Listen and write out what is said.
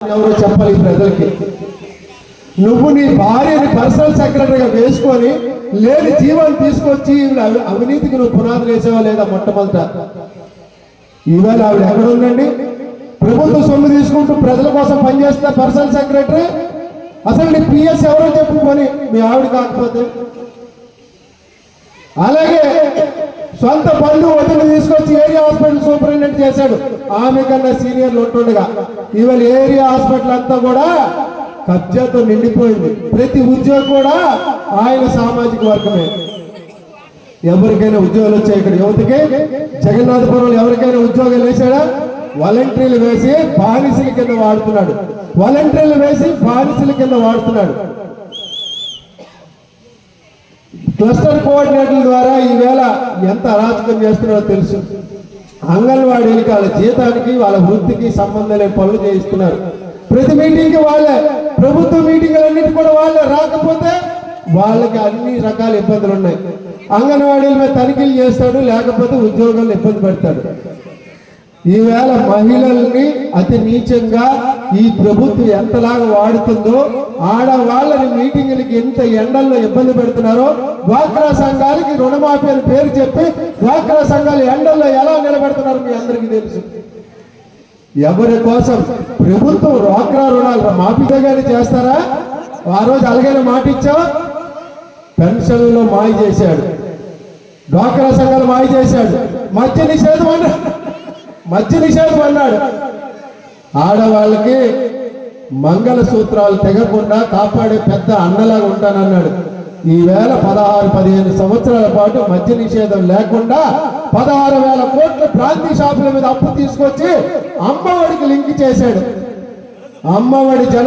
ఎవరో చెప్పాలి ప్రజలకి. నువ్వు నీ భార్యని పర్సనల్ సెక్రటరీగా వేసుకొని లేని జీవాలు తీసుకొచ్చి అవినీతికి నువ్వు పునాదులు వేసావా లేదా మొట్టమొదట? ఈవేళ ఆవిడ ఎక్కడ ఉందండి ప్రభుత్వ సొమ్ము తీసుకుంటూ ప్రజల కోసం పనిచేస్తున్న పర్సనల్ సెక్రటరీ అసలు నీ పిఎస్ ఎవరో చెప్పు పని మీ ఆవిడ కాకపోతే. అలాగే సొంత పనులు వదిలి తీసుకొచ్చి ఏరియా హాస్పిటల్ సూపరింటెండెంట్ చేశాడు. ఆమె కన్నా సీనియర్లు ఉంటుండగా ఇవాళ ఏరియా హాస్పిటల్ అంతా కూడా కబ్జాతో నిండిపోయింది. ప్రతి ఉద్యోగం కూడా ఆయన సామాజిక వర్గమే. ఎవరికైనా ఉద్యోగాలు వచ్చాయి ఇక్కడ. యువతకి జగన్నాథపురంలో ఎవరికైనా ఉద్యోగాలు వేశాడా? వాలంటీర్లు వేసి బానిసల కింద వాడుతున్నాడు. వాలంటీర్లు వేసి బానిసల కింద వాడుతున్నాడు. క్లస్టర్ కోఆర్డినేటర్ల ద్వారా ఈవేళ ఎంత అరాచకం చేస్తున్నారో తెలుసు. అంగన్వాడీలకి వాళ్ళ జీతానికి వాళ్ళ వృత్తికి సంబంధం లేని పనులు చేయిస్తున్నారు. ప్రతి మీటింగ్కి వాళ్ళే ప్రభుత్వ మీటింగ్లన్నిటి కూడా వాళ్ళే. రాకపోతే వాళ్ళకి అన్ని రకాల ఇబ్బందులు ఉన్నాయి. అంగన్వాడీల మీద తనిఖీలు చేస్తాడు లేకపోతే ఉద్యోగాలు ఇబ్బంది పెడతాడు. ఈవేళ మహిళల్ని అతి నీచంగా ఈ ప్రభుత్వం ఎంతలాగా వాడుతుందో ఆడవాళ్ళని మీటింగులకి ఎంత ఎండల్లో ఇబ్బంది పెడుతున్నారో డ్వాక్రా సంఘాలకి రుణమాఫీ అని పేరు చెప్పి డ్వాక్రా సంఘాలు ఎండల్లో ఎలా నిలబెడుతున్నారో మీ అందరికీ తెలుసు. ఎవరి కోసం ప్రభుత్వం డ్వాక్రా రుణాలు మాఫీగా కానీ చేస్తారా? ఆ రోజు అలాగైనా మాట ఇచ్చావా? పెన్షన్లో మాయ చేశాడు. డ్వాక్రా సంఘాలు మాయ చేశాడు. మధ్య నిషేధం అన్నాడు మద్య నిషేధం అన్నాడు ఆడవాళ్ళకి మంగళ సూత్రాలు తెగకుండా కాపాడే పెద్ద అన్నలాగా ఉంటానన్నాడు. ఈవేళ పదహారు పదిహేను సంవత్సరాల పాటు మద్య నిషేధం లేకుండా పదహారు వేల కోట్ల ప్రాంతీయ షాపుల మీద అప్పు తీసుకొచ్చి అమ్మఒడికి లింక్ చేశాడు. అమ్మఒడి జన